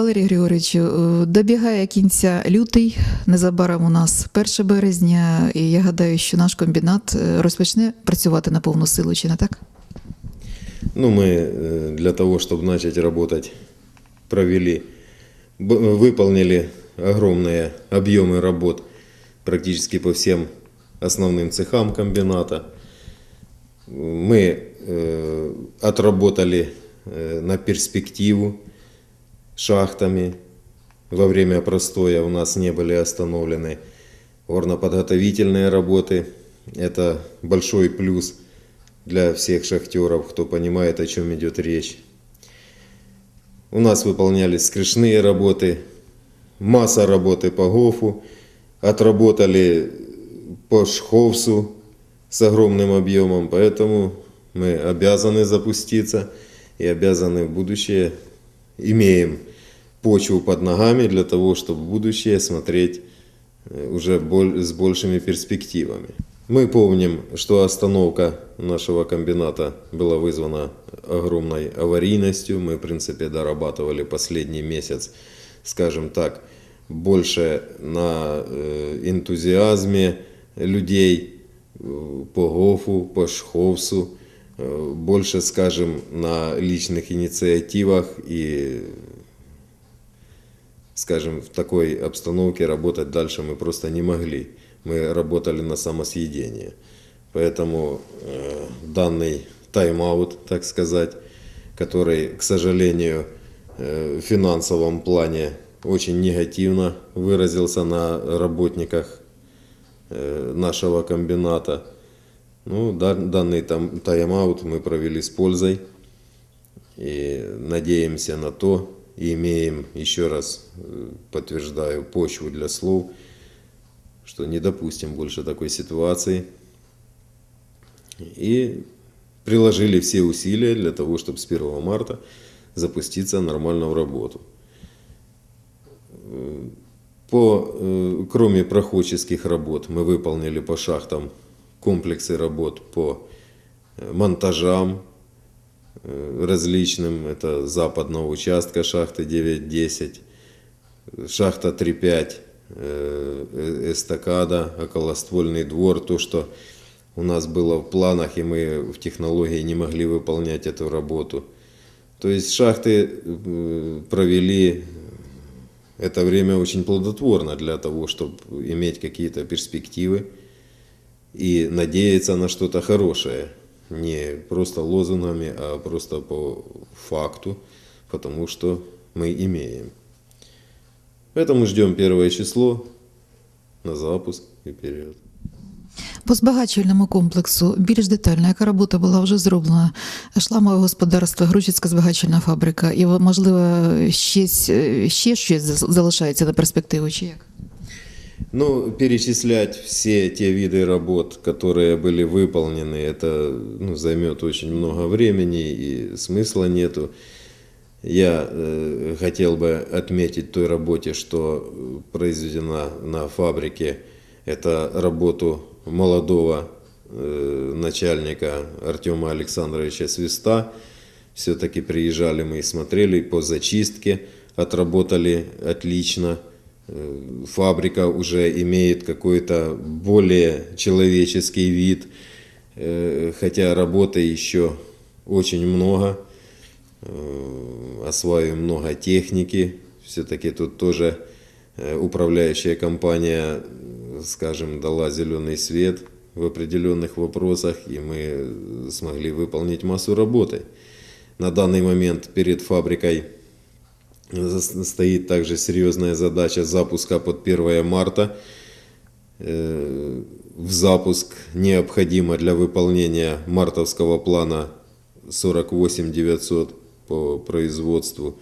Валерій Григоровичу, е, добігає кінця лютий, незабаром у нас 1 березня, і я гадаю, що наш комбінат е, розпочне працювати на повну силу, чи не так? Ну, мы э, для того, чтобы начать работать, провели, б- выполнили огромные объемы работ практически по всем основным цехам комбината. Мы э, отработали э, на перспективу Шахтами. Во время простоя у нас не были остановлены горноподготовительные работы. Это большой плюс для всех шахтеров, кто понимает, о чем идет речь. У нас выполнялись скрышные работы, масса работы по ГОФу, отработали по Шховсу с огромным объемом, поэтому мы обязаны запуститься и обязаны в будущее, имеем почву под ногами для того, чтобы будущее смотреть э, уже с большими перспективами. Мы помним, что остановка нашего комбината была вызвана огромной аварийностью. Мы, в принципе, дорабатывали последний месяц, скажем так, больше на э, энтузиазме людей э, по ГОФу, по Шховсу, больше, скажем, на личных инициативах и скажем, в такой обстановке работать дальше мы просто не могли. Мы работали на самосъедение. Поэтому э, данный тайм-аут, так сказать, который, к сожалению, э, в финансовом плане очень негативно выразился на работниках э, нашего комбината. Ну, да- данный тайм-аут мы провели с пользой и надеемся на то, и имеем, еще раз э, подтверждаю, почву для слов, что не допустим больше такой ситуации. И приложили все усилия для того, чтобы с 1 марта запуститься нормально в работу. Э, По, э, кроме проходческих работ, мы выполнили по шахтам комплексы работ по э, монтажам, э, различным. Это западного участка шахты 9-10, шахта 3-5, э, эстакада, околоствольный двор. То, что у нас было в планах, и мы в технологии не могли выполнять эту работу. То есть шахты провели это время очень плодотворно для того, чтобы иметь какие-то перспективы и надеяться на что-то хорошее. Не просто лозунгами, а просто по факту, потому что мы имеем. Поэтому ждем первое число на запуск и вперед. По збагачувальному комплексу більш детально, яка робота була вже зроблена? Шламове господарство, Грушицька збагачувальна фабрика, і, можливо, щось, е, ще щось залишається на перспективу, чи як? Ну, перечислять все те виды работ, которые были выполнены, это ну, займет очень много времени и смысла нету. Я э, хотел бы отметить той работе, что произведена на фабрике, это работу молодого э, начальника Артема Александровича Свиста. Все-таки приезжали мы и смотрели по зачистке, отработали отлично. Э, Фабрика уже имеет какой-то более человеческий вид, э, хотя работы еще очень много, э, осваиваем много техники. Все-таки тут тоже управляющая компания, скажем, дала зеленый свет в определенных вопросах, и мы смогли выполнить массу работы. На данный момент перед фабрикой стоит также серьезная задача запуска под 1 марта. Э, В запуск необходимо для выполнения мартовского плана 48 900 по производству.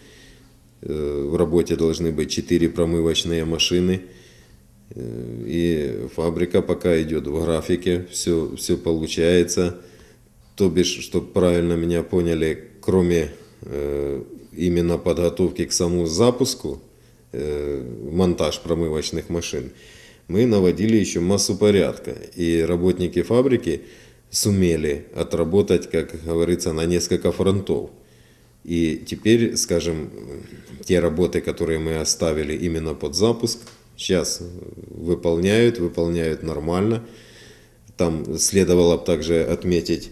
Э, В работе должны быть 4 промывочные машины. Э, И фабрика пока идет в графике, все, все получается. То бишь, чтобы правильно меня поняли, кроме именно подготовки к самому запуску, э, монтаж промывочных машин, мы наводили еще массу порядка. И работники фабрики сумели отработать, как говорится, на несколько фронтов. И теперь, скажем, те работы, которые мы оставили именно под запуск, сейчас выполняют, выполняют нормально. Там следовало бы также отметить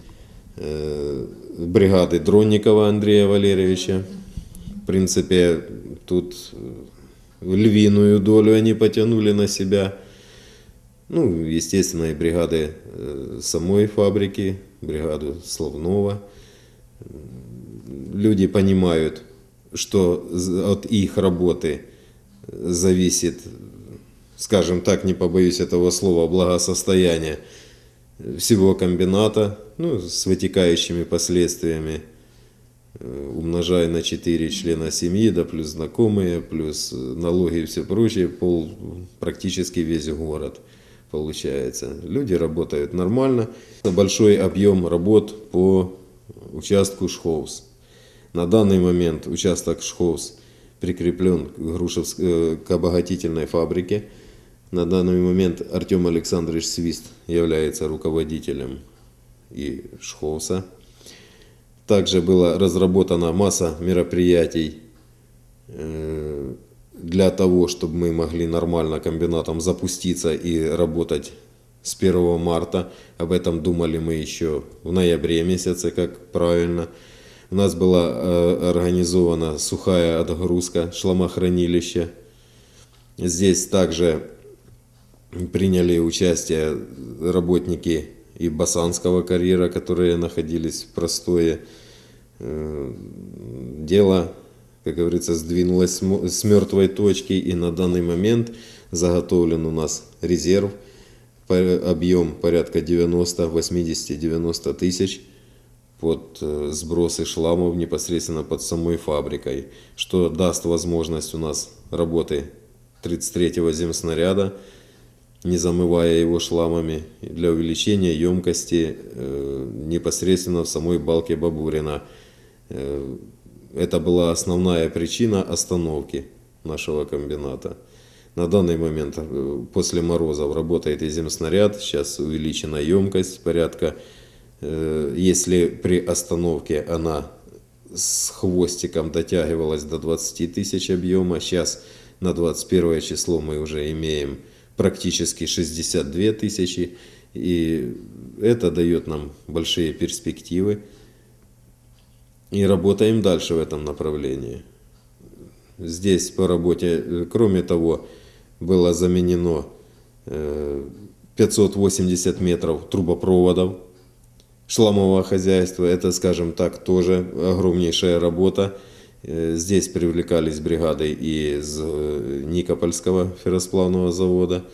э, бригады Дронникова Андрея Валерьевича. Принципе, тут львиную долю они потянули на себя. Ну, естественно, и бригады э, самой фабрики, бригаду Словнова. Люди понимают, что от их работы зависит, скажем так, не побоюсь этого слова, благосостояние всего комбината, ну, с вытекающими последствиями, э, умножая на 4 члена семьи, да плюс знакомые, плюс налоги и все прочее, пол, практически весь город получается. Люди работают нормально. Большой объем работ по участку Шхоус. На данный момент участок Шхоус прикреплен к, Грушевск... э, к обогатительной фабрике. На данный момент Артем Александрович Свист является руководителем и Шхоуса. Также была разработана масса мероприятий э, для того, чтобы мы могли нормально комбинатом запуститься и работать с 1 марта. Об этом думали мы еще в ноябре месяце, как правильно. У нас была э, организована сухая отгрузка шламохранилища. Здесь также приняли участие работники и Басанского карьера, которые находились в простое. Э, Дело, как говорится, сдвинулось с мертвой точки, и на данный момент заготовлен у нас резерв, объем порядка 90, 80-90 тысяч под э, сбросы шламов непосредственно под самой фабрикой, что даст возможность у нас работы 33-го земснаряда, не замывая его шламами, для увеличения емкости э, непосредственно в самой балке Бабурина. Э, это была основная причина остановки нашего комбината. На данный момент э, после морозов работает и земснаряд, сейчас увеличена емкость порядка. Э, Если при остановке она с хвостиком дотягивалась до 20 тысяч объема, сейчас на 21 число мы уже имеем практически 62 тысячи, и это дает нам большие перспективы. И работаем дальше в этом направлении. Здесь по работе, э, кроме того, было заменено э, 580 метров трубопроводов шламового хозяйства. Это, скажем так, тоже огромнейшая работа. Э, Здесь привлекались бригады из э, Никопольского ферросплавного завода,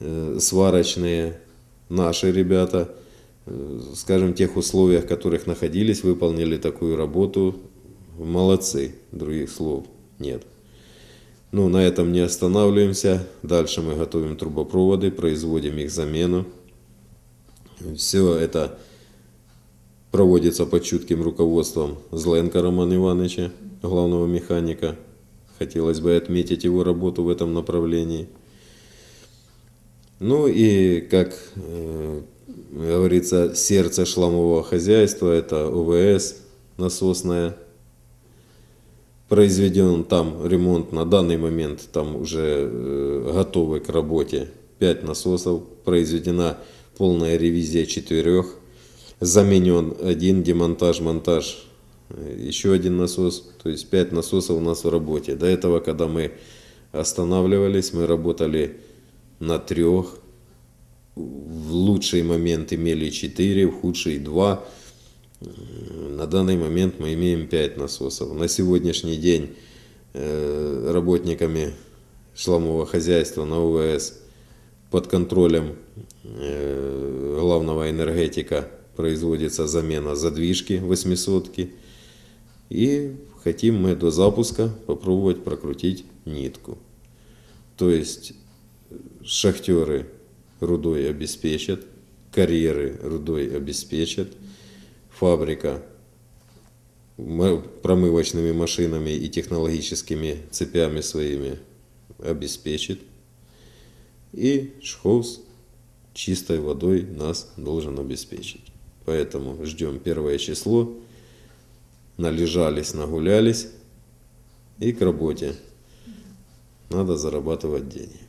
э, сварочные, наши ребята, скажем, в тех условиях, в которых находились, выполнили такую работу. Молодцы, других слов нет. Ну, на этом не останавливаемся. Дальше мы готовим трубопроводы, производим их замену. Все это проводится под чутким руководством Зленка Романа Ивановича, главного механика. Хотелось бы отметить его работу в этом направлении. Ну и, как э, говорится, сердце шламового хозяйства – это ОВС насосная. Произведен там ремонт на данный момент, там уже э, готовы к работе 5 насосов. Произведена полная ревизия четырех заменен один демонтаж, монтаж, э, еще один насос, то есть 5 насосов у нас в работе. До этого, когда мы останавливались, мы работали на трех, в лучший момент имели 4, в худший 2. На данный момент мы имеем 5 насосов. На сегодняшний день э, работниками шламового хозяйства на ОВС под контролем э, главного энергетика производится замена задвижки восьмисотки. И хотим мы до запуска попробовать прокрутить нитку. То есть шахтеры рудой обеспечат, карьеры рудой обеспечат, фабрика промывочными машинами и технологическими цепями своими обеспечит. И Шхоус чистой водой нас должен обеспечить. Поэтому ждем первое число. належались, нагулялись и к работе. Надо зарабатывать деньги.